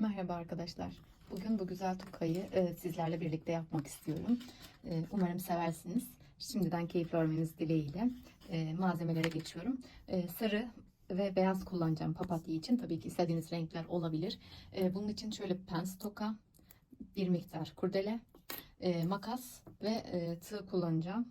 Merhaba arkadaşlar. Bugün bu güzel tokayı e, sizlerle birlikte yapmak istiyorum. E, umarım seversiniz. Şimdiden keyif vermeniz dileğiyle e, malzemelere geçiyorum. E, sarı ve beyaz kullanacağım papatya için. Tabii ki istediğiniz renkler olabilir. E, bunun için şöyle pens toka, bir miktar kurdele, e, makas ve e, tığ kullanacağım.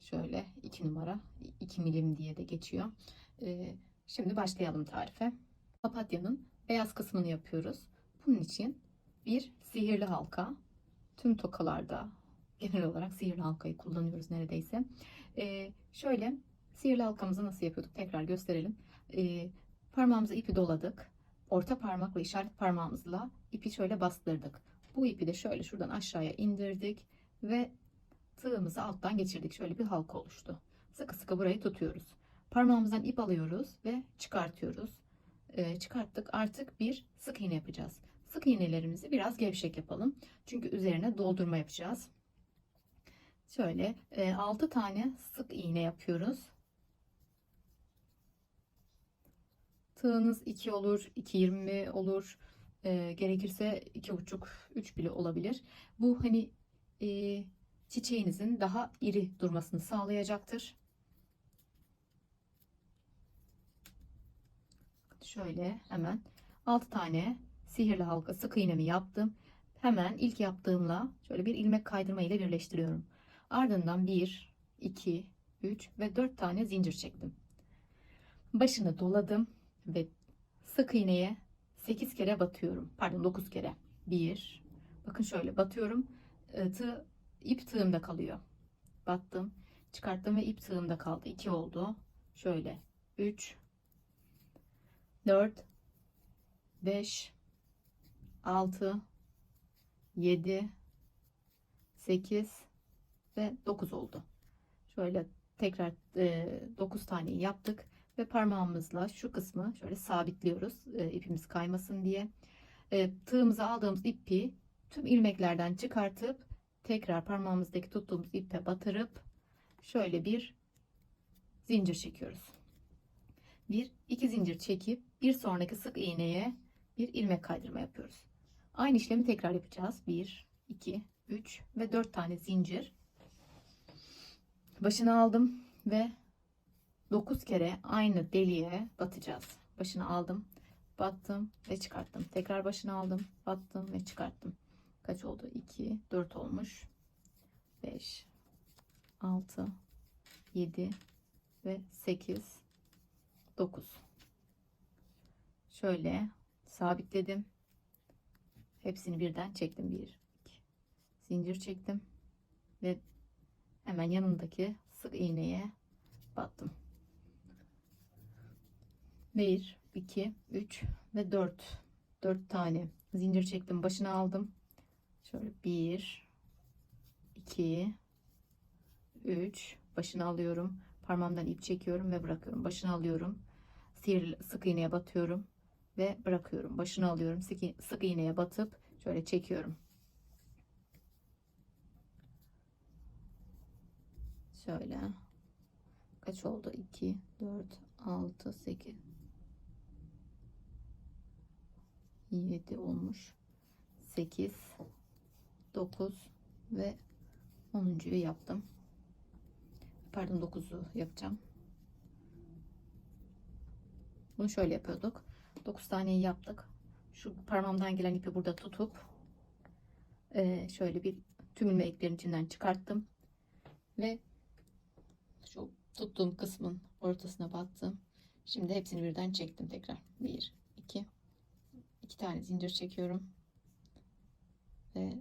Şöyle 2 numara, 2 milim diye de geçiyor. E, şimdi başlayalım tarife. Papatyanın beyaz kısmını yapıyoruz. Bunun için bir sihirli halka. Tüm tokalarda genel olarak sihirli halkayı kullanıyoruz neredeyse. Ee, şöyle sihirli halkamızı nasıl yapıyorduk tekrar gösterelim. Ee, parmağımıza ipi doladık. Orta parmak ve işaret parmağımızla ipi şöyle bastırdık. Bu ipi de şöyle şuradan aşağıya indirdik ve tığımızı alttan geçirdik. Şöyle bir halka oluştu. Sıkı sıkı burayı tutuyoruz. Parmağımızdan ip alıyoruz ve çıkartıyoruz. Ee, çıkarttık. Artık bir sık iğne yapacağız. Sık iğnelerimizi biraz gevşek yapalım. Çünkü üzerine doldurma yapacağız. Şöyle 6 tane sık iğne yapıyoruz. Tığınız 2 olur, 2.20 olur. E, gerekirse 2.5, 3 bile olabilir. Bu hani e, çiçeğinizin daha iri durmasını sağlayacaktır. Şöyle hemen 6 tane sihirli halka sık iğnemi yaptım. Hemen ilk yaptığımla şöyle bir ilmek kaydırma ile birleştiriyorum. Ardından 1, 2, 3 ve 4 tane zincir çektim. Başını doladım ve sık iğneye 8 kere batıyorum. Pardon 9 kere. 1 Bakın şöyle batıyorum. E, tığ, ip tığımda kalıyor. Battım. Çıkarttım ve ip tığımda kaldı. 2 oldu. Şöyle 3 4 5 6 7 8 ve 9 oldu. Şöyle tekrar e, 9 tane yaptık ve parmağımızla şu kısmı şöyle sabitliyoruz e, ipimiz kaymasın diye. E, tığımıza aldığımız ipi tüm ilmeklerden çıkartıp tekrar parmağımızdaki tuttuğumuz ipe batırıp şöyle bir zincir çekiyoruz. Bir iki zincir çekip bir sonraki sık iğneye bir ilmek kaydırma yapıyoruz. Aynı işlemi tekrar yapacağız. 1, 2, 3 ve 4 tane zincir. Başını aldım ve 9 kere aynı deliğe batacağız. Başını aldım, battım ve çıkarttım. Tekrar başını aldım, battım ve çıkarttım. Kaç oldu? 2, 4 olmuş. 5, 6, 7 ve 8, 9. Şöyle sabitledim. Hepsini birden çektim. 1, 2, zincir çektim. Ve hemen yanındaki sık iğneye battım. 1, 2, 3 ve 4. 4 tane zincir çektim. Başına aldım. Şöyle 1, 2, 3. Başını alıyorum. Parmağımdan ip çekiyorum ve bırakıyorum. Başını alıyorum. Sihir, sık iğneye batıyorum ve bırakıyorum. Başını alıyorum. Sık, sık iğneye batıp şöyle çekiyorum. Şöyle. Kaç oldu? 2, 4, 6, 8, 7 olmuş. 8, 9 ve 10.yu yaptım. Pardon 9'u yapacağım. Bunu şöyle yapıyorduk. 9 taneyi yaptık. Şu parmağımdan gelen ipi burada tutup e, şöyle bir tüm ilmeklerin içinden çıkarttım. Ve şu tuttuğum kısmın ortasına battım. Şimdi hepsini birden çektim tekrar. 1, 2, 2 tane zincir çekiyorum. Ve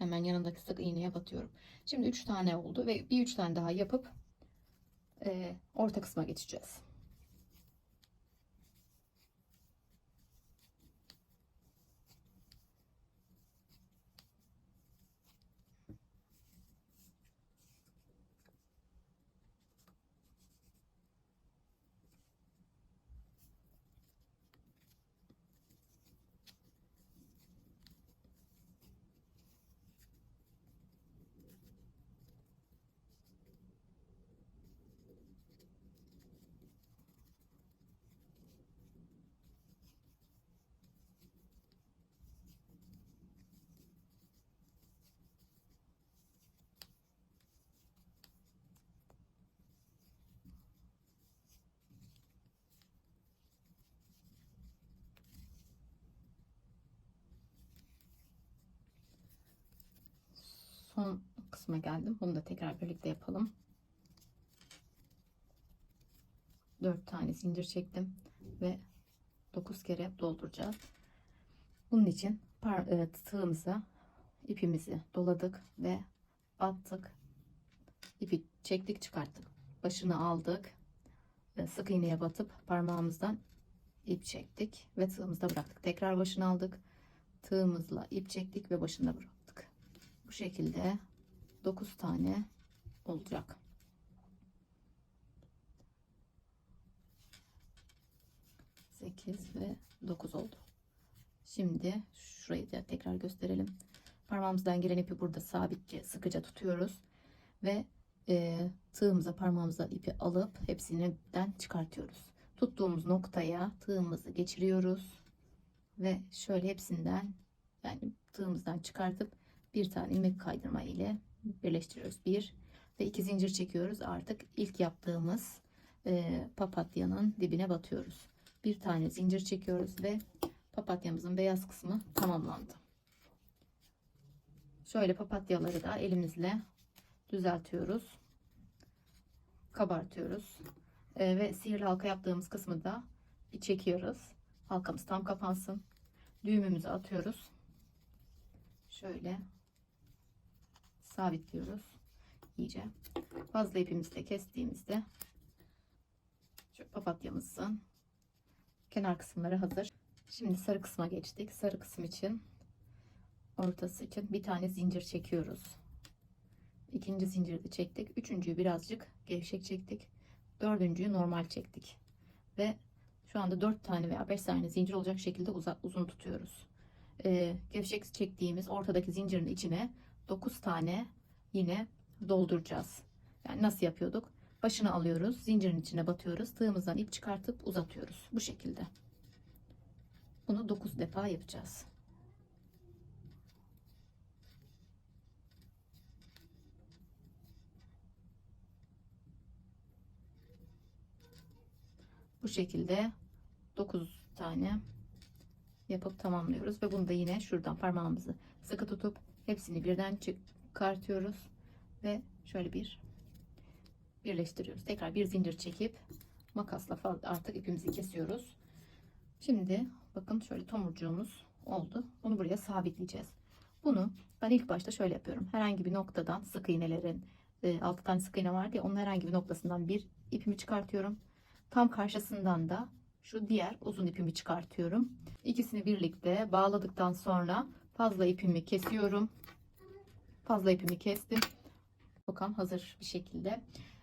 hemen yanındaki sık iğneye batıyorum. Şimdi 3 tane oldu ve bir 3 tane daha yapıp e, orta kısma geçeceğiz. Son kısma geldim. Bunu da tekrar birlikte yapalım. 4 tane zincir çektim ve 9 kere dolduracağız. Bunun için e, tığımıza ipimizi doladık ve battık. İpi çektik çıkarttık. Başını aldık. Sık iğneye batıp parmağımızdan ip çektik ve tığımızda bıraktık. Tekrar başını aldık. Tığımızla ip çektik ve başında bıraktık. Bu şekilde 9 tane olacak. Sekiz ve 9 oldu. Şimdi şurayı da tekrar gösterelim. Parmağımızdan giren ipi burada sabitçe sıkıca tutuyoruz ve e, tığımıza parmağımıza ipi alıp hepsinden çıkartıyoruz. Tuttuğumuz noktaya tığımızı geçiriyoruz ve şöyle hepsinden yani tığımızdan çıkartıp bir tane ilmek kaydırma ile birleştiriyoruz. Bir ve iki zincir çekiyoruz. Artık ilk yaptığımız e, papatyanın dibine batıyoruz. Bir tane zincir çekiyoruz ve papatyamızın beyaz kısmı tamamlandı. Şöyle papatyaları da elimizle düzeltiyoruz. Kabartıyoruz. E, ve sihirli halka yaptığımız kısmı da bir çekiyoruz. Halkamız tam kapansın. Düğümümüzü atıyoruz. Şöyle sabitliyoruz iyice. Fazla ipimizi de kestiğimizde şu papatyamızın kenar kısımları hazır. Şimdi sarı kısma geçtik. Sarı kısım için ortası için bir tane zincir çekiyoruz. İkinci zinciri de çektik. Üçüncüyü birazcık gevşek çektik. Dördüncüyü normal çektik. Ve şu anda dört tane veya beş tane zincir olacak şekilde uzun tutuyoruz. Ee, gevşek çektiğimiz ortadaki zincirin içine 9 tane yine dolduracağız. Yani nasıl yapıyorduk? Başını alıyoruz, zincirin içine batıyoruz, tığımızdan ip çıkartıp uzatıyoruz. Bu şekilde. Bunu 9 defa yapacağız. Bu şekilde 9 tane yapıp tamamlıyoruz ve bunu da yine şuradan parmağımızı sıkı tutup hepsini birden çıkartıyoruz ve şöyle bir birleştiriyoruz. Tekrar bir zincir çekip makasla artık ipimizi kesiyoruz. Şimdi bakın şöyle tomurcuğumuz oldu. Bunu buraya sabitleyeceğiz. Bunu ben ilk başta şöyle yapıyorum. Herhangi bir noktadan sık iğnelerin 6 tane sık iğne vardı ya onun herhangi bir noktasından bir ipimi çıkartıyorum. Tam karşısından da şu diğer uzun ipimi çıkartıyorum. İkisini birlikte bağladıktan sonra fazla ipimi kesiyorum. Fazla ipimi kestim. Tokam hazır bir şekilde.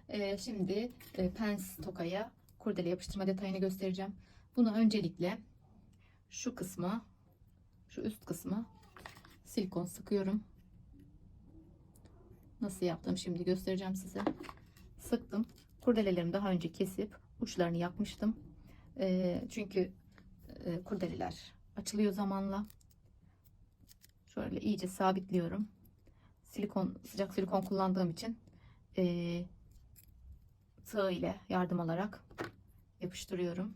Ee, şimdi e, pens tokaya kurdele yapıştırma detayını göstereceğim. Bunu öncelikle şu kısmı, şu üst kısmı silikon sıkıyorum. Nasıl yaptım şimdi göstereceğim size. Sıktım. Kurdelelerimi daha önce kesip uçlarını yakmıştım. E, çünkü e, kurdeleler açılıyor zamanla. Şöyle iyice sabitliyorum. Silikon sıcak silikon kullandığım için e, tığ ile yardım alarak yapıştırıyorum.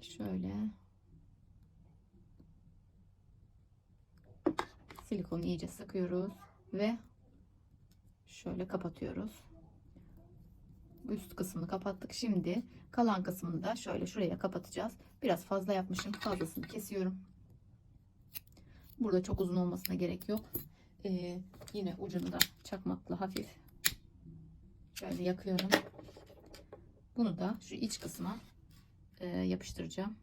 Şöyle silikonu iyice sıkıyoruz ve şöyle kapatıyoruz üst kısmını kapattık. Şimdi kalan kısmını da şöyle şuraya kapatacağız. Biraz fazla yapmışım. Fazlasını kesiyorum. Burada çok uzun olmasına gerek yok. Ee, yine ucunu da çakmakla hafif şöyle yakıyorum. Bunu da şu iç kısma e, yapıştıracağım.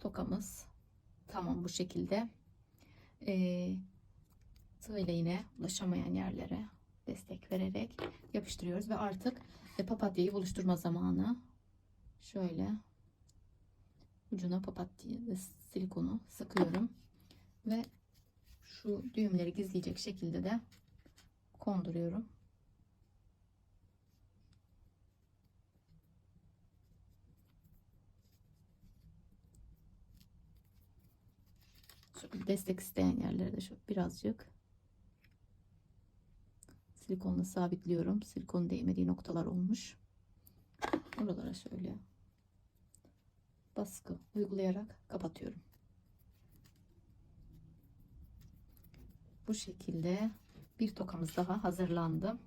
Tokamız tamam bu şekilde. Ee, tığ yine ulaşamayan yerlere destek vererek yapıştırıyoruz ve artık e, papatyayı buluşturma zamanı. Şöyle ucuna papatya silikonu sıkıyorum ve şu düğümleri gizleyecek şekilde de konduruyorum. Şu destek isteyen yerlere de şu birazcık silikonla sabitliyorum. Silikon değmediği noktalar olmuş. Oralara şöyle baskı uygulayarak kapatıyorum. Bu şekilde bir tokamız daha hazırlandı.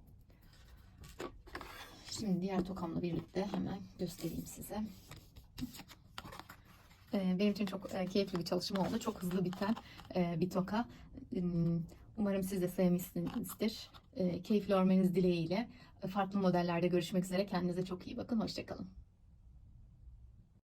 Şimdi diğer tokamla birlikte hemen göstereyim size. Ee, Benim için çok e, keyifli bir çalışma oldu. Çok hızlı biten e, bir toka. Hmm, Umarım siz de sevmişsinizdir. Keyifli olmanız dileğiyle. Farklı modellerde görüşmek üzere. Kendinize çok iyi bakın. Hoşçakalın.